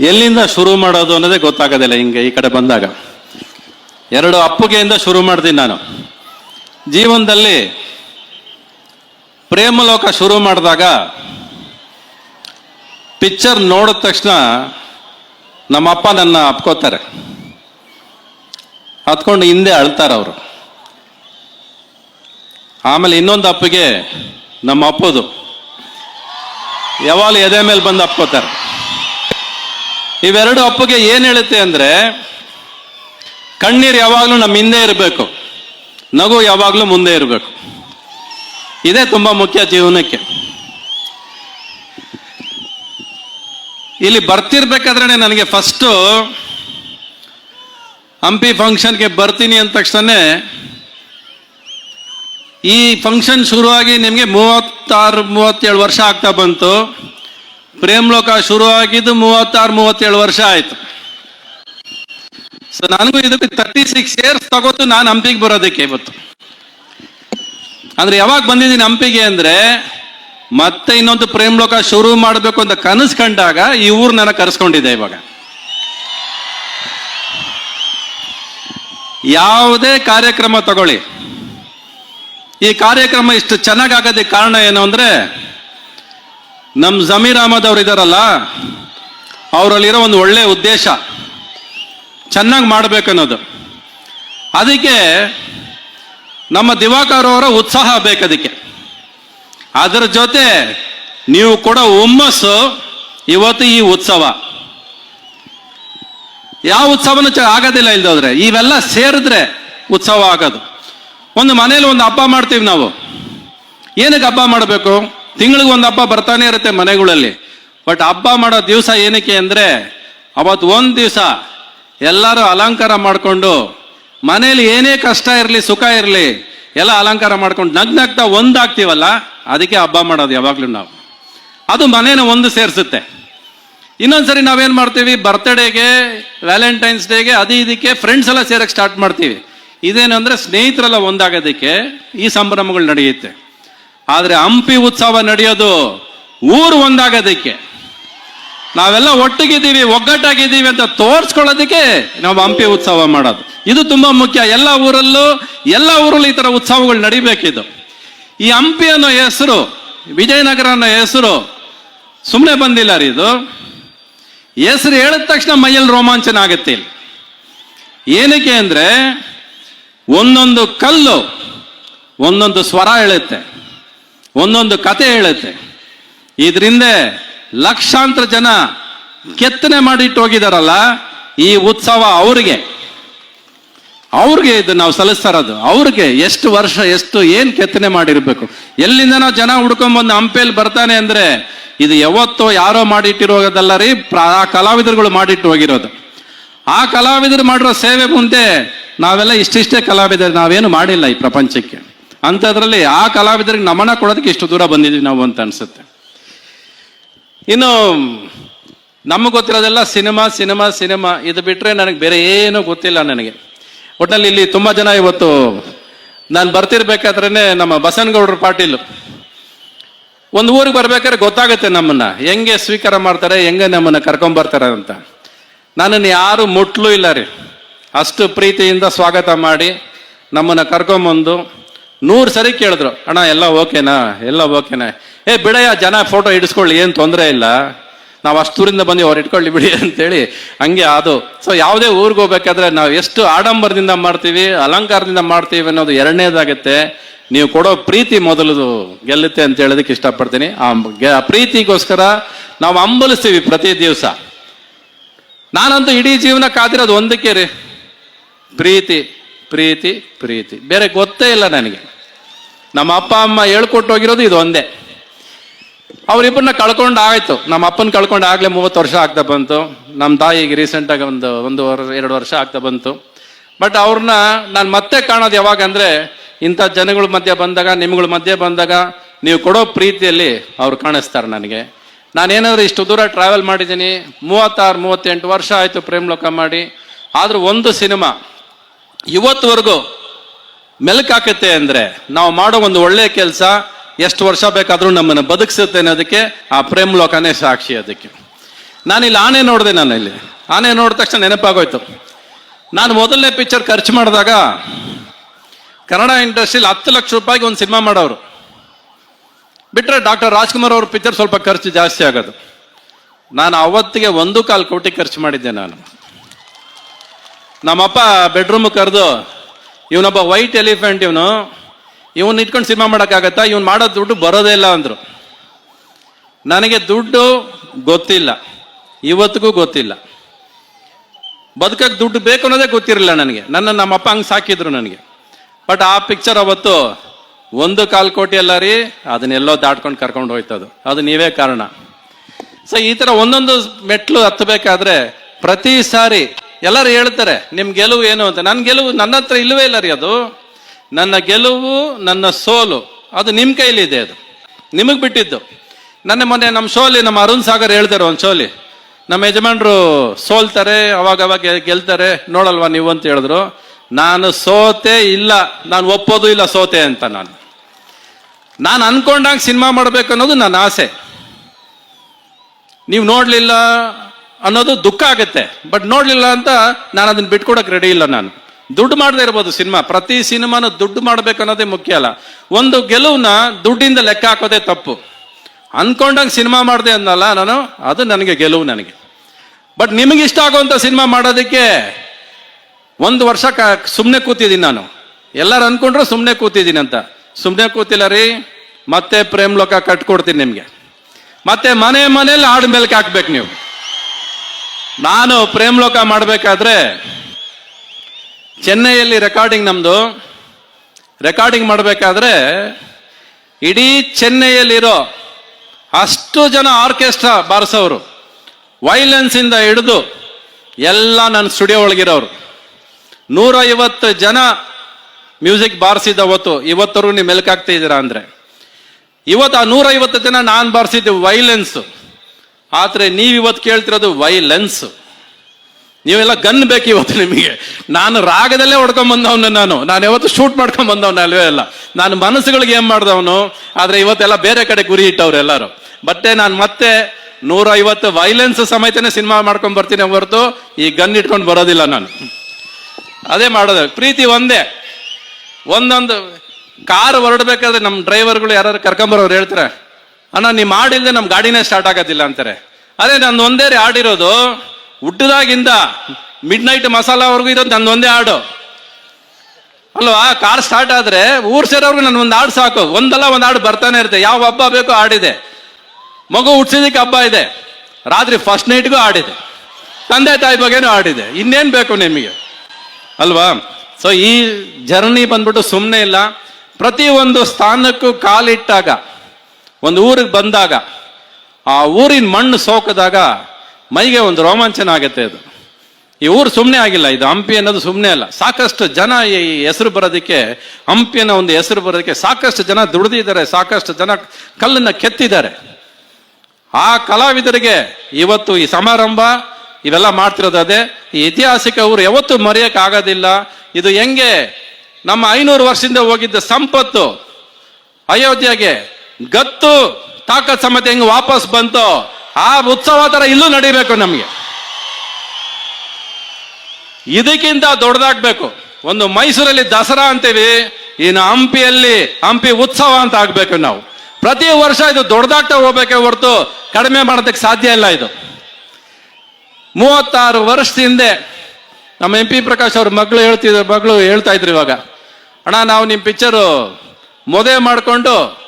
ಎಲ್ಲಿಂದ ಶುರು ಮಾಡೋದು ಅನ್ನೋದೇ ಗೊತ್ತಾಗೋದಿಲ್ಲ ಹಿಂಗೆ ಈ ಕಡೆ ಬಂದಾಗ. ಎರಡು ಅಪ್ಪುಗೆಯಿಂದ ಶುರು ಮಾಡ್ತೀನಿ ನಾನು. ಜೀವನದಲ್ಲಿ ಪ್ರೇಮಲೋಕ ಶುರು ಮಾಡಿದಾಗ ಪಿಕ್ಚರ್ ನೋಡಿದ ತಕ್ಷಣ ನಮ್ಮಪ್ಪ ನನ್ನ ಅಪ್ಕೋತಾರೆ. ಹತ್ಕೊಂಡು ಹಿಂದೆ ಅಳ್ತಾರೆ ಅವರು. ಆಮೇಲೆ ಇನ್ನೊಂದು ಅಪ್ಪಿಗೆ ನಮ್ಮ ಅಪ್ಪದು. ಯಾವಾಗಲೂ ಎದೆ ಮೇಲೆ ಬಂದು ಅಪ್ಕೋತಾರೆ. ಇವೆರಡು ಅಪ್ಪಗೆ ಏನ್ ಹೇಳುತ್ತೆ ಅಂದ್ರೆ, ಕಣ್ಣೀರು ಯಾವಾಗಲೂ ನಮ್ಮ ಹಿಂದೆ ಇರಬೇಕು, ನಗು ಯಾವಾಗಲೂ ಮುಂದೆ ಇರಬೇಕು. ಇದೇ ತುಂಬಾ ಮುಖ್ಯ ಜೀವನಕ್ಕೆ. ಇಲ್ಲಿ ಬರ್ತಿರ್ಬೇಕಾದ್ರೆ ನನಗೆ ಫಸ್ಟು ಹಂಪಿ ಫಂಕ್ಷನ್ಗೆ ಬರ್ತೀನಿ ಅಂದ ತಕ್ಷಣ ಈ ಫಂಕ್ಷನ್ ಶುರುವಾಗಿ ನಿಮಗೆ ಮೂವತ್ತಾರು, ಮೂವತ್ತೇಳು ವರ್ಷ ಆಗ್ತಾ ಬಂತು. ಪ್ರೇಮ್ಲೋಕ ಶುರು ಆಗಿದ್ದು ಮೂವತ್ತಾರು, ಮೂವತ್ತೇಳು ವರ್ಷ ಆಯ್ತು. ಸೊ ನನಗೂ ಇದಕ್ಕೆ ತರ್ಟಿ ಸಿಕ್ಸ್ ಇಯರ್ಸ್ ತಗೋತು ನಾನು ಹಂಪಿಗೆ ಬರೋದಕ್ಕೆ ಇವತ್ತು. ಅಂದ್ರೆ ಯಾವಾಗ ಬಂದಿದ್ದೀನಿ ಹಂಪಿಗೆ ಅಂದ್ರೆ, ಮತ್ತೆ ಇನ್ನೊಂದು ಪ್ರೇಮ್ಲೋಕ ಶುರು ಮಾಡಬೇಕು ಅಂತ ಕನಸು ಕಂಡಾಗ ಈ ಊರು ನನ್ನ ಕರೆಸ್ಕೊಂಡಿದೆ ಇವಾಗ. ಯಾವುದೇ ಕಾರ್ಯಕ್ರಮ ತಗೊಳ್ಳಿ. ಈ ಕಾರ್ಯಕ್ರಮ ಇಷ್ಟು ಚೆನ್ನಾಗಾಗೋದಕ್ಕೆ ಕಾರಣ ಏನು ಅಂದ್ರೆ ನಮ್ಮ ಜಮೀರ್ ಅಹಮದ್ ಅವ್ರು ಇದ್ದಾರಲ್ಲ ಅವರಲ್ಲಿರೋ ಒಂದು ಒಳ್ಳೆ ಉದ್ದೇಶ, ಚೆನ್ನಾಗಿ ಮಾಡಬೇಕನ್ನೋದು. ಅದಕ್ಕೆ ನಮ್ಮ ದಿವಾಕರ್ ಅವರ ಉತ್ಸಾಹ ಬೇಕದಕ್ಕೆ ಅದರ ಜೊತೆ ನೀವು ಕೊಡೋ ಹುಮ್ಮಸ್ಸು ಇವತ್ತು ಈ ಉತ್ಸವ. ಯಾವ ಉತ್ಸವನೂ ಚ ಆಗೋದಿಲ್ಲ ಇಲ್ದೋದ್ರೆ, ಇವೆಲ್ಲ ಸೇರಿದ್ರೆ ಉತ್ಸವ ಆಗೋದು. ಒಂದು ಮನೇಲಿ ಒಂದು ಹಬ್ಬ ಮಾಡ್ತೀವಿ ನಾವು. ಏನಕ್ಕೆ ಹಬ್ಬ ಮಾಡಬೇಕು? ತಿಂಗಳಿಗೆ ಒಂದು ಹಬ್ಬ ಬರ್ತಾನೆ ಇರುತ್ತೆ ಮನೆಗಳಲ್ಲಿ. ಬಟ್ ಹಬ್ಬ ಮಾಡೋ ದಿವಸ ಏನಕ್ಕೆ ಅಂದರೆ, ಅವತ್ತು ಒಂದು ದಿವಸ ಎಲ್ಲರೂ ಅಲಂಕಾರ ಮಾಡಿಕೊಂಡು, ಮನೇಲಿ ಏನೇ ಕಷ್ಟ ಇರಲಿ, ಸುಖ ಇರಲಿ, ಎಲ್ಲ ಅಲಂಕಾರ ಮಾಡ್ಕೊಂಡು ನಗ್ನಗ್ತಾ ಒಂದಾಗ್ತೀವಲ್ಲ ಅದಕ್ಕೆ ಹಬ್ಬ ಮಾಡೋದು ಯಾವಾಗಲೂ ನಾವು. ಅದು ಮನೇನ ಒಂದು ಸೇರಿಸುತ್ತೆ. ಇನ್ನೊಂದ್ಸರಿ ನಾವೇನು ಮಾಡ್ತೀವಿ ಬರ್ತ್ಡೇಗೆ ವ್ಯಾಲೆಂಟೈನ್ಸ್ ಡೇಗೆ ಅದು ಇದಕ್ಕೆ ಫ್ರೆಂಡ್ಸ್ ಎಲ್ಲ ಸೇರಕ್ಕೆ ಸ್ಟಾರ್ಟ್ ಮಾಡ್ತೀವಿ. ಇದೇನು ಅಂದ್ರೆ ಸ್ನೇಹಿತರೆಲ್ಲ ಒಂದಾಗೋದಕ್ಕೆ ಈ ಸಂಭ್ರಮಗಳು ನಡೆಯುತ್ತೆ. ಆದ್ರೆ ಹಂಪಿ ಉತ್ಸವ ನಡೆಯೋದು ಊರು ಒಂದಾಗೋದಕ್ಕೆ. ನಾವೆಲ್ಲ ಒಟ್ಟಿಗಿದ್ದೀವಿ, ಒಗ್ಗಟ್ಟಾಗಿದ್ದೀವಿ ಅಂತ ತೋರಿಸ್ಕೊಳ್ಳೋದಕ್ಕೆ ನಾವು ಹಂಪಿ ಉತ್ಸವ ಮಾಡೋದು. ಇದು ತುಂಬಾ ಮುಖ್ಯ. ಎಲ್ಲ ಊರಲ್ಲೂ ಎಲ್ಲ ಊರಲ್ಲೂ ಈ ಥರ ಉತ್ಸವಗಳು ನಡಿಬೇಕಿದು. ಈ ಹಂಪಿ ಅನ್ನೋ ಹೆಸರು, ವಿಜಯನಗರ ಅನ್ನೋ ಹೆಸರು ಸುಮ್ಮನೆ ಬಂದಿಲ್ಲ ರೀ ಇದು. ಹೆಸರು ಹೇಳಿದ ತಕ್ಷಣ ಮೈಯಲ್ಲಿ ರೋಮಾಂಚನ ಆಗುತ್ತೆ ಇಲ್ಲಿ. ಏನಕ್ಕೆ ಅಂದ್ರೆ ಒಂದೊಂದು ಕಲ್ಲು, ಒಂದೊಂದು ಸ್ವರ ಹೇಳುತ್ತೆ. ಒಂದೊಂದು ಕತೆ ಹೇಳುತ್ತೆ. ಇದರಿಂದ ಲಕ್ಷಾಂತರ ಜನ ಕೆತ್ತನೆ ಮಾಡಿಟ್ಟು ಹೋಗಿದಾರಲ್ಲ, ಈ ಉತ್ಸವ ಅವ್ರಿಗೆ. ಅವ್ರಿಗೆ ಇದು ನಾವು ಸಲ್ಲಿಸ್ತಾರದು. ಅವ್ರಿಗೆ ಎಷ್ಟು ವರ್ಷ, ಎಷ್ಟು ಏನು ಕೆತ್ತನೆ ಮಾಡಿರ್ಬೇಕು. ಎಲ್ಲಿಂದನೋ ಜನ ಹುಡ್ಕೊಂಬಂದು ಹಂಪೆಯಲ್ಲಿ ಬರ್ತಾನೆ ಅಂದ್ರೆ, ಇದು ಯಾವತ್ತೋ ಯಾರೋ ಮಾಡಿಟ್ಟಿರೋದಲ್ಲ ರೀ ಆ ಕಲಾವಿದರುಗಳು ಮಾಡಿಟ್ಟು ಹೋಗಿರೋದು. ಆ ಕಲಾವಿದರು ಮಾಡಿರೋ ಸೇವೆ ಮುಂದೆ ನಾವೆಲ್ಲ ಇಷ್ಟಿಷ್ಟೇ ಕಲಾವಿದರು, ನಾವೇನು ಮಾಡಿಲ್ಲ ಈ ಪ್ರಪಂಚಕ್ಕೆ. ಅಂಥದ್ರಲ್ಲಿ ಆ ಕಲಾವಿದರಿಗೆ ನಮನ ಕೊಡೋದಕ್ಕೆ ಇಷ್ಟು ದೂರ ಬಂದಿದ್ವಿ ನಾವು ಅಂತ ಅನ್ಸುತ್ತೆ. ಇನ್ನು, ನಮಗೆ ಗೊತ್ತಿರೋದೆಲ್ಲ ಸಿನಿಮಾ ಸಿನಿಮಾ ಸಿನಿಮಾ, ಇದು ಬಿಟ್ರೆ ನನಗೆ ಬೇರೆ ಏನೂ ಗೊತ್ತಿಲ್ಲ ನನಗೆ. ಒಟ್ಟಲ್ಲಿ ಇಲ್ಲಿ ತುಂಬ ಜನ ಇವತ್ತು ನಾನು ಬರ್ತಿರ್ಬೇಕಾದ್ರೇ ನಮ್ಮ ಬಸನಗೌಡರು ಪಾಟೀಲ್. ಒಂದು ಊರಿಗೆ ಬರ್ಬೇಕಾದ್ರೆ ಗೊತ್ತಾಗುತ್ತೆ ನಮ್ಮನ್ನ. ಹೆಂಗೆ ಸ್ವೀಕಾರ ಮಾಡ್ತಾರೆ, ಹೆಂಗೆ ನಮ್ಮನ್ನ ಕರ್ಕೊಂಬರ್ತಾರೆ ಅಂತ. ನನ್ನನ್ನು ಯಾರು ಮುಟ್ಲೂ ಇಲ್ಲ ರೀ. ಅಷ್ಟು ಪ್ರೀತಿಯಿಂದ ಸ್ವಾಗತ ಮಾಡಿ ನಮ್ಮನ್ನ ಕರ್ಕೊಂಬಂದು ನೂರು ಸರಿ ಕೇಳಿದ್ರು, ಅಣ್ಣ, ಎಲ್ಲ ಓಕೆನಾ? ಎಲ್ಲ ಓಕೆನಾ? ಏ, ಬಿಡಯ್ಯ, ಜನ ಫೋಟೋ ಹಿಡಿಸ್ಕೊಳ್ಳಿ, ಏನು ತೊಂದರೆ ಇಲ್ಲ. ನಾವು ಅಷ್ಟೂರಿಂದ ಬಂದು ಅವ್ರು ಇಟ್ಕೊಳ್ಳಿ ಬಿಡಿ ಅಂತೇಳಿ ಹಂಗೆ ಅದು ಸೊ ಯಾವುದೇ ಊರಿಗೆ ಹೋಗ್ಬೇಕಾದ್ರೆ ನಾವು ಎಷ್ಟು ಆಡಂಬರದಿಂದ ಮಾಡ್ತೀವಿ, ಅಲಂಕಾರದಿಂದ ಮಾಡ್ತೀವಿ ಅನ್ನೋದು ಎರಡನೇದಾಗುತ್ತೆ. ನೀವು ಕೊಡೋ ಪ್ರೀತಿ ಮೊದಲದು ಗೆಲ್ಲುತ್ತೆ ಅಂತ ಹೇಳೋದಕ್ಕೆ ಇಷ್ಟಪಡ್ತೀನಿ. ಆ ಪ್ರೀತಿಗೋಸ್ಕರ ನಾವು ಅಂಬಲಿಸ್ತೀವಿ ಪ್ರತಿ ದಿವಸ. ನಾನಂತೂ ಇಡೀ ಜೀವನ ಕಾದಿರೋದು ಒಂದಕ್ಕೆ ರೀ. ಪ್ರೀತಿ ಪ್ರೀತಿ ಪ್ರೀತಿ. ಬೇರೆ ಗೊತ್ತೇ ಇಲ್ಲ ನನಗೆ. ನಮ್ಮ ಅಪ್ಪ, ಅಮ್ಮ ಹೇಳ್ಕೊಟ್ಟು ಹೋಗಿರೋದು ಇದು ಒಂದೇ. ಅವರಿಬ್ಬರನ್ನ ಕಳ್ಕೊಂಡು ಆಯ್ತು. ನಮ್ಮ ಅಪ್ಪನ ಕಳ್ಕೊಂಡು ಆಗಲೇ ಮೂವತ್ತು ವರ್ಷ ಆಗ್ತಾ ಬಂತು. ನಮ್ಮ ತಾಯಿಗೆ ರೀಸೆಂಟಾಗಿ ಒಂದು ಒಂದು ವರ್ಷ ಎರಡು ವರ್ಷ ಆಗ್ತಾ ಬಂತು. ಬಟ್ ಅವ್ರನ್ನ ನಾನು ಮತ್ತೆ ಕಾಣೋದು ಯಾವಾಗ ಅಂದ್ರೆ, ಇಂಥ ಜನಗಳ ಮಧ್ಯೆ ಬಂದಾಗ, ನಿಮ್ಗಳ ಮಧ್ಯೆ ಬಂದಾಗ, ನೀವು ಕೊಡೋ ಪ್ರೀತಿಯಲ್ಲಿ ಅವ್ರು ಕಾಣಿಸ್ತಾರೆ ನನಗೆ. ನಾನೇನಾದ್ರೂ ಇಷ್ಟು ದೂರ ಟ್ರಾವೆಲ್ ಮಾಡಿದ್ದೀನಿ, ಮೂವತ್ತಾರು, ಮೂವತ್ತೆಂಟು ವರ್ಷ ಆಯ್ತು ಪ್ರೇಮ್ ಲೋಕ ಮಾಡಿ. ಆದರೂ ಒಂದು ಸಿನಿಮಾ, ಇವತ್ತುವರೆಗೂ ಮೆಲುಕಾಕತ್ತೆ ಅಂದರೆ ನಾವು ಮಾಡೋ ಒಂದು ಒಳ್ಳೆಯ ಕೆಲಸ ಎಷ್ಟು ವರ್ಷ ಬೇಕಾದರೂ ನಮ್ಮನ್ನು ಬದುಕಿಸುತ್ತೆ ಅನ್ನೋದಕ್ಕೆ ಆ ಪ್ರೇಮ್ ಲೋಕನೇ ಸಾಕ್ಷಿ ಅದಕ್ಕೆ. ನಾನಿಲ್ಲಿ ಆನೆ ನೋಡಿದೆ ನಾನು ಇಲ್ಲಿ. ಆನೆ ನೋಡಿದ ತಕ್ಷಣ ನೆನಪಾಗೋಯ್ತು. ನಾನು ಮೊದಲನೇ ಪಿಕ್ಚರ್ ಖರ್ಚು ಮಾಡಿದಾಗ ಕನ್ನಡ ಇಂಡಸ್ಟ್ರಿಲಿ ಹತ್ತು ಲಕ್ಷ ರೂಪಾಯಿಗೆ ಒಂದು ಸಿನಿಮಾ ಮಾಡೋರು. ಬಿಟ್ಟರೆ ಡಾಕ್ಟರ್ ರಾಜ್ಕುಮಾರ್ ಅವ್ರ ಪಿಕ್ಚರ್ ಸ್ವಲ್ಪ ಖರ್ಚು ಜಾಸ್ತಿ ಆಗೋದು. ನಾನು ಅವತ್ತಿಗೆ ಒಂದು ಕಾಲು ಕೋಟಿ ಖರ್ಚು ಮಾಡಿದ್ದೆ ನಾನು. ನಮ್ಮಪ್ಪ ಬೆಡ್ರೂಮ್ ಕರೆದು ಇವನೊಬ್ಬ ವೈಟ್ ಎಲಿಫೆಂಟ್ ಇವನು. ಇವನ್ ಇಟ್ಕೊಂಡು ಸಿನಿಮಾ ಮಾಡೋಕ್ಕಾಗತ್ತಾ? ಇವ್ನು ಮಾಡೋ ದುಡ್ಡು ಬರೋದೇ ಇಲ್ಲ ಅಂದರು. ನನಗೆ ದುಡ್ಡು ಗೊತ್ತಿಲ್ಲ. ಇವತ್ತಿಗೂ ಗೊತ್ತಿಲ್ಲ. ಬದುಕಕ್ಕೆ ದುಡ್ಡು ಬೇಕು ಅನ್ನೋದೇ ಗೊತ್ತಿರಲಿಲ್ಲ ನನಗೆ. ನನ್ನ ನಮ್ಮ ಅಪ್ಪ ಹಂಗೆ ಸಾಕಿದ್ರು ನನಗೆ. ಬಟ್ ಆ ಪಿಕ್ಚರ್ ಅವತ್ತು ಒಂದು ಕಾಲು ಕೋಟಿ ಅಲ್ಲ ರೀ, ಅದನ್ನೆಲ್ಲೋ ದಾಟ್ಕೊಂಡು ಕರ್ಕೊಂಡು ಹೋಯ್ತದು. ಅದು ನೀವೇ ಕಾರಣ. ಸೊ ಈ ತರ ಒಂದೊಂದು ಮೆಟ್ಲು ಹತ್ತಬೇಕಾದ್ರೆ ಪ್ರತಿ ಸಾರಿ ಎಲ್ಲರೂ ಹೇಳ್ತಾರೆ ನಿಮ್ಮ ಗೆಲುವು ಏನು ಅಂತ. ನನ್ನ ಗೆಲುವು ನನ್ನ ಹತ್ರ ಇಲ್ಲವೇ ಇಲ್ಲ ರೀ ಅದು. ನನ್ನ ಗೆಲುವು, ನನ್ನ ಸೋಲು, ಅದು ನಿಮ್ಮ ಕೈಲಿದೆ ಅದು. ನಿಮಗೆ ಬಿಟ್ಟಿದ್ದು. ನನ್ನ ಮೊನ್ನೆ ನಮ್ಮ ಶೋಲಿ ನಮ್ಮ ಅರುಣ್ ಸಾಗರ್ ಹೇಳ್ತಾರೆ ಒಂದು ಶೋಲಿ. ನಮ್ಮ ಯಜಮಾನ್ರು ಸೋಲ್ತಾರೆ ಅವಾಗ ಅವಾಗ ಗೆಲ್ತಾರೆ. ನೋಡಲ್ವಾ ನೀವು ಅಂತ ಹೇಳಿದ್ರು. ನಾನು ಸೋತೆ ಇಲ್ಲ, ನಾನು ಒಪ್ಪೋದು ಇಲ್ಲ ಸೋತೆ ಅಂತ ನಾನು. ನಾನು ಅನ್ಕೊಂಡಾಗ ಸಿನಿಮಾ ಮಾಡ್ಬೇಕು ಅನ್ನೋದು ನನ್ನ ಆಸೆ. ನೀವು ನೋಡ್ಲಿಲ್ಲ ಅನ್ನೋದು ದುಃಖ ಆಗುತ್ತೆ. ಬಟ್ ನೋಡ್ಲಿಲ್ಲ ಅಂತ ನಾನು ಅದನ್ನ ಬಿಟ್ಕೊಡಕ್ ರೆಡಿ ಇಲ್ಲ ನಾನು. ದುಡ್ಡು ಮಾಡದೇ ಇರ್ಬೋದು ಸಿನಿಮಾ. ಪ್ರತಿ ಸಿನಿಮಾನು ದುಡ್ಡು ಮಾಡ್ಬೇಕು ಅನ್ನೋದೇ ಮುಖ್ಯ ಅಲ್ಲ. ಒಂದು ಗೆಲುವನ್ನ ದುಡ್ಡಿಂದ ಲೆಕ್ಕ ಹಾಕೋದೇ ತಪ್ಪು. ಅನ್ಕೊಂಡಾಗ ಸಿನಿಮಾ ಮಾಡಿದೆ ಅನ್ನಲ್ಲ ನಾನು, ಅದು ನನಗೆ ಗೆಲುವು ನನಗೆ. ಬಟ್ ನಿಮಗೆ ಇಷ್ಟ ಆಗುವಂತ ಸಿನಿಮಾ ಮಾಡೋದಕ್ಕೆ ಒಂದು ವರ್ಷ ಕ ಸುಮ್ಮನೆ ಕೂತಿದ್ದೀನಿ ನಾನು. ಎಲ್ಲರೂ ಅನ್ಕೊಂಡ್ರು ಸುಮ್ಮನೆ ಕೂತಿದ್ದೀನಿ ಅಂತ. ಸುಮ್ಮನೆ ಕೂತಿಲ್ಲ ರೀ, ಮತ್ತೆ ಪ್ರೇಮ್ ಲೋಕ ಕಟ್ಕೊಡ್ತೀನಿ ನಿಮಗೆ. ಮತ್ತೆ ಮನೆ ಮನೇಲಿ ಹಾಡು ಮೇಲ್ಕೆ ಹಾಕ್ಬೇಕು ನೀವು. ನಾನು ಪ್ರೇಮ್ಲೋಕ ಮಾಡಬೇಕಾದ್ರೆ ಚೆನ್ನೈಯಲ್ಲಿ ರೆಕಾರ್ಡಿಂಗ್ ನಮ್ದು. ರೆಕಾರ್ಡಿಂಗ್ ಮಾಡಬೇಕಾದ್ರೆ ಇಡೀ ಚೆನ್ನೈಯಲ್ಲಿರೋ ಅಷ್ಟು ಜನ ಆರ್ಕೆಸ್ಟ್ರಾ ಬಾರಿಸೋರು ವೈಲೆನ್ಸಿಂದ ಹಿಡಿದು ಎಲ್ಲ ನನ್ನ ಸ್ಟುಡಿಯೋ ಒಳಗಿರೋರು ನೂರೈವತ್ತು ಜನ ಮ್ಯೂಸಿಕ್ ಬಾರಿಸಿದ ಅವತ್ತು ಇವತ್ತರೂ ನೀವು ಮೆಲ್ಕಾಗ್ತಾ ಇದ್ದೀರಾ ಅಂದ್ರೆ. ಇವತ್ತು ಆ ನೂರೈವತ್ತು ಜನ ನಾನು ಬಾರಿಸಿದ್ದು ವೈಲೆನ್ಸ್ ಆದ್ರೆ ನೀವು ಇವತ್ತು ಕೇಳ್ತಿರೋದು ವೈಲೆನ್ಸ್ ನೀವೆಲ್ಲ ಗನ್ ಬೇಕು ಇವತ್ತು ನಿಮಗೆ. ನಾನು ರಾಗದಲ್ಲೇ ಹೊಡ್ಕೊಂಡ್ ಬಂದವನು ನಾನು. ನಾನು ಯಾವತ್ತು ಶೂಟ್ ಮಾಡ್ಕೊಂಡ್ ಬಂದವನು ಅಲ್ವೇ ಅಲ್ಲ. ನಾನು ಮನಸ್ಸುಗಳಿಗೆ ಏನು ಮಾಡ್ದವನು? ಆದ್ರೆ ಇವತ್ತೆಲ್ಲ ಬೇರೆ ಕಡೆ ಗುರಿ ಇಟ್ಟವ್ರು ಎಲ್ಲರೂ. ಬಟ್ಟೆ ನಾನು ಮತ್ತೆ ನೂರ ಐವತ್ತು ವೈಲೆನ್ಸ್ ಸಮೇತನೇ ಸಿನಿಮಾ ಮಾಡ್ಕೊಂಡು ಬರ್ತೀನಿ ಹೊರತು ಈ ಗನ್ ಇಟ್ಕೊಂಡು ಬರೋದಿಲ್ಲ ನಾನು. ಅದೇ ಮಾಡೋದು. ಪ್ರೀತಿ ಒಂದೇ. ಒಂದೊಂದು ಕಾರ್ ಹೊರಡ್ಬೇಕಾದ್ರೆ ನಮ್ಮ ಡ್ರೈವರ್ಗಳು ಯಾರು ಕರ್ಕೊಂಬರೋರು ಹೇಳ್ತಾರೆ? ಅಣ್ಣ ನೀವು ಹಾಡಿಲ್ಲದೆ ನಮ್ಮ ಗಾಡಿನೇ ಸ್ಟಾರ್ಟ್ ಆಗೋದಿಲ್ಲ ಅಂತಾರೆ. ಅದೇ ನಂದು ಒಂದೇ ರೀ ಹಾಡಿರೋದು ಹುಟ್ಟದಾಗಿಂದ ಮಿಡ್ ನೈಟ್ ಮಸಾಲಾವರೆಗೂ ಇರೋದು ನಂದು ಒಂದೇ ಹಾಡು. ಅಲ್ವಾ? ಕಾರ್ ಸ್ಟಾರ್ಟ್ ಆದ್ರೆ ಊರ್ ಸೇರೋರ್ಗು ನನ್ನ ಒಂದು ಹಾಡು ಸಾಕು. ಒಂದಲ್ಲ ಒಂದು ಹಾಡು ಬರ್ತಾನೆ ಇರುತ್ತೆ. ಯಾವ ಹಬ್ಬ ಬೇಕೋ ಹಾಡಿದೆ. ಮಗು ಹುಟ್ಸಿದಕ್ಕೆ ಹಬ್ಬ ಇದೆ. ರಾತ್ರಿ ಫಸ್ಟ್ ನೈಟ್ಗೂ ಆಡಿದೆ ತಂದೆ ತಾಯಿ ಬಗ್ಗೆನೂ ಆಡಿದೆ ಇನ್ನೇನ್ ಬೇಕು ನಿಮಗೆ? ಅಲ್ವಾ? ಸೊ ಈ ಜರ್ನಿ ಬಂದ್ಬಿಟ್ಟು ಸುಮ್ಮನೆ ಇಲ್ಲ. ಪ್ರತಿ ಒಂದು ಸ್ಥಾನಕ್ಕೂ ಕಾಲಿಟ್ಟಾಗ ಒಂದು ಊರಿಗೆ ಬಂದಾಗ, ಆ ಊರಿನ ಮಣ್ಣು ಸೋಕದಾಗ ಮೈಗೆ ಒಂದು ರೋಮಾಂಚನ ಆಗುತ್ತೆ ಅದು. ಈ ಊರು ಸುಮ್ಮನೆ ಆಗಿಲ್ಲ, ಇದು ಹಂಪಿ ಅನ್ನೋದು ಸುಮ್ಮನೆ ಅಲ್ಲ. ಸಾಕಷ್ಟು ಜನ ಈ ಹೆಸರು ಬರೋದಕ್ಕೆ, ಹಂಪಿ ಅನ್ನೋ ಒಂದು ಹೆಸರು ಬರೋದಕ್ಕೆ ಸಾಕಷ್ಟು ಜನ ದುಡಿದಿದ್ದಾರೆ, ಸಾಕಷ್ಟು ಜನ ಕಲ್ಲನ್ನ ಕೆತ್ತಿದ್ದಾರೆ. ಆ ಕಲಾವಿದರಿಗೆ ಇವತ್ತು ಈ ಸಮಾರಂಭ, ಇವೆಲ್ಲ ಮಾಡ್ತಿರೋದು ಈ ಐತಿಹಾಸಿಕ ಊರು ಯಾವತ್ತೂ ಮರೆಯಕ್ಕೆ ಆಗೋದಿಲ್ಲ. ಇದು ಹೆಂಗೆ ನಮ್ಮ ಐನೂರು ವರ್ಷದಿಂದ ಹೋಗಿದ್ದ ಸಂಪತ್ತು ಅಯೋಧ್ಯೆಗೆ ಗತ್ತು, ತಾಕತ್ ಸಮೇತ ಹೆಂಗ್ ವಾಪಸ್ ಬಂತು, ಆ ಉತ್ಸವ ತರ ಇಲ್ಲೂ ನಡಿಬೇಕು ನಮಗೆ. ಇದಕ್ಕಿಂತ ದೊಡ್ಡದಾಗ್ಬೇಕು. ಒಂದು ಮೈಸೂರಲ್ಲಿ ದಸರಾ ಅಂತೀವಿ, ಇನ್ನು ಹಂಪಿಯಲ್ಲಿ ಹಂಪಿ ಉತ್ಸವ ಅಂತ ಆಗ್ಬೇಕು ನಾವು. ಪ್ರತಿ ವರ್ಷ ಇದು ದೊಡ್ಡದಾಗ್ತಾ ಹೋಗ್ಬೇಕೆ ಹೊರತು ಕಡಿಮೆ ಮಾಡೋದಕ್ಕೆ ಸಾಧ್ಯ ಇಲ್ಲ ಇದು. ಮೂವತ್ತಾರು ವರ್ಷದ ಹಿಂದೆ ನಮ್ಮ ಎಂ ಪಿ ಪ್ರಕಾಶ್ ಅವ್ರ ಮಗಳು ಹೇಳ್ತಿದ್ರು, ಮಗಳು ಹೇಳ್ತಾ ಇದ್ರು ಇವಾಗ. ಅಣ್ಣ, ನಾವು ನಿಮ್ಮ ಪಿಕ್ಚರು ಮದುವೆ ಮಾಡಿಕೊಂಡು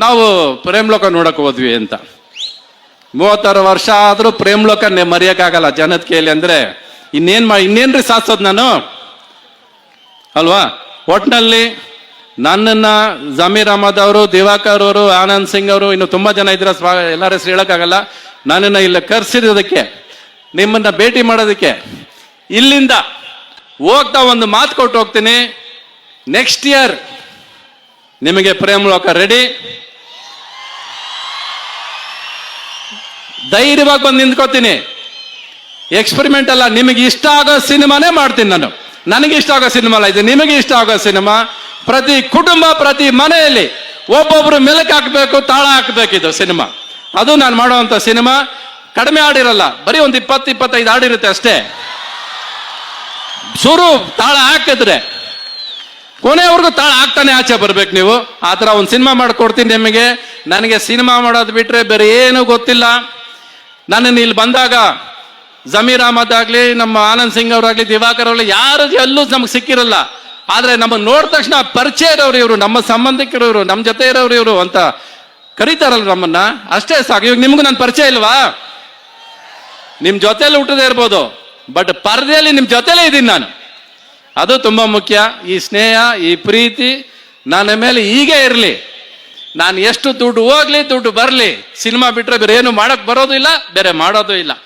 ನಾವು ಪ್ರೇಮ್ಲೋಕ ನೋಡಕ್ ಹೋದ್ವಿ ಅಂತ. ಮೂವತ್ತಾರು ವರ್ಷ ಆದ್ರೂ ಪ್ರೇಮ್ಲೋಕ ಮರೆಯಕ್ಕಾಗಲ್ಲ ಜನದ ಕೈಯಲ್ಲಿ ಅಂದ್ರೆ ಇನ್ನೇನ್ ಮಾ ಇನ್ನೇನ್ರಿ ಸಾಧಿಸೋದು ನಾನು? ಅಲ್ವಾ? ಒಟ್ನಲ್ಲಿ ನನ್ನನ್ನು ಜಮೀರ್ ಅಹಮದ್ ಅವರು, ದಿವಾಕರ್ ಅವರು, ಆನಂದ್ ಸಿಂಗ್ ಅವರು ಇನ್ನು ತುಂಬಾ ಜನ ಇದ್ರ ಸ್ವಾ ಎಲ್ಲರ ಹೆಸರು ಹೇಳೋಕ್ಕಾಗಲ್ಲ. ನನ್ನನ್ನು ಇಲ್ಲಿ ಕರ್ಸಿರೋದಕ್ಕೆ, ನಿಮ್ಮನ್ನ ಭೇಟಿ ಮಾಡೋದಕ್ಕೆ ಇಲ್ಲಿಂದ ಹೋಗ್ತಾ ಒಂದು ಮಾತು ಕೊಟ್ಟು ಹೋಗ್ತೀನಿ. ನೆಕ್ಸ್ಟ್ ಇಯರ್ ನಿಮಗೆ ಪ್ರೇಮ್ ಲೋಕ ರೆಡಿ ಧೈರ್ಯವಾಗಿ ಬಂದು ನಿಂತ್ಕೋತೀನಿ. ಎಕ್ಸ್ಪೆರಿಮೆಂಟ್ ಅಲ್ಲ, ನಿಮಗೆ ಇಷ್ಟ ಆಗೋ ಸಿನಿಮಾನೇ ಮಾಡ್ತೀನಿ ನಾನು. ನನಗೆ ಇಷ್ಟ ಆಗೋ ಸಿನಿಮಾ ಅಲ್ಲ ಇದು. ನಿಮಗೆ ಇಷ್ಟ ಆಗೋ ಸಿನಿಮಾ, ಪ್ರತಿ ಕುಟುಂಬ, ಪ್ರತಿ ಮನೆಯಲ್ಲಿ ಒಬ್ಬೊಬ್ರು ಮೆಲಕ್ ಹಾಕಬೇಕು, ತಾಳ ಹಾಕ್ಬೇಕು ಇದು ಸಿನಿಮಾ. ಅದು ನಾನು ಮಾಡುವಂತ ಸಿನಿಮಾ. ಕಡಿಮೆ ಹಾಡಿರಲ್ಲ, ಬರೀ ಒಂದು ಇಪ್ಪತ್ತು, ಇಪ್ಪತ್ತೈದು ಹಾಡಿರುತ್ತೆ ಅಷ್ಟೇ. ಸುರು ತಾಳ ಹಾಕಿದ್ರೆ ಕೊನೆವರೆಗೂ ತಾಳ ಹಾಕ್ತಾನೆ ಆಚೆ ಬರ್ಬೇಕು ನೀವು. ಆ ಥರ ಒಂದು ಸಿನಿಮಾ ಮಾಡಿಕೊಡ್ತೀನಿ ನಿಮಗೆ. ನನಗೆ ಸಿನಿಮಾ ಮಾಡೋದು ಬಿಟ್ರೆ ಬೇರೆ ಏನೂ ಗೊತ್ತಿಲ್ಲ. ನನ್ನನ್ನು ಇಲ್ಲಿ ಬಂದಾಗ ಜಮೀರ್ ಅಹಮದ್ ಆಗಲಿ, ನಮ್ಮ ಆನಂದ್ ಸಿಂಗ್ ಅವರಾಗ್ಲಿ, ದಿವಾಕರ್ ಅವ್ರಲ್ಲಿ ಯಾರು ಎಲ್ಲೂ ನಮ್ಗೆ ಸಿಕ್ಕಿರಲ್ಲ. ಆದರೆ ನಮ್ಮನ್ನು ನೋಡಿದ ತಕ್ಷಣ ಪರಿಚಯ ಇರೋರು ಇವರು, ನಮ್ಮ ಸಂಬಂಧಿಕರು ಇವರು, ನಮ್ಮ ಜೊತೆ ಇರೋರು ಇವರು ಅಂತ ಕರೀತಾರಲ್ಲ ನಮ್ಮನ್ನ. ಅಷ್ಟೇ ಸಾಕು. ಇವಾಗ ನಿಮ್ಗೂ ನನ್ನ ಪರಿಚಯ ಇಲ್ವಾ? ನಿಮ್ಮ ಜೊತೆಲಿ ಹುಟ್ಟದೇ ಇರ್ಬೋದು. ಬಟ್ ಪರದೆಯಲ್ಲಿ ನಿಮ್ಮ ಜೊತೆಲೇ ಇದ್ದೀನಿ ನಾನು. ಅದು ತುಂಬಾ ಮುಖ್ಯ. ಈ ಸ್ನೇಹ, ಈ ಪ್ರೀತಿ, ನನ್ನ ಮೇಲೆ ಹೀಗೆ ಇರಲಿ. ನಾನು ಎಷ್ಟು ದುಡ್ಡು ಹೋಗ್ಲಿ, ದುಡ್ಡು ಬರಲಿ, ಸಿನಿಮಾ ಬಿಟ್ರೆ ಬೇರೆ ಏನು ಮಾಡಕ್ ಬರೋದು ಇಲ್ಲ, ಬೇರೆ ಮಾಡೋದು ಇಲ್ಲ.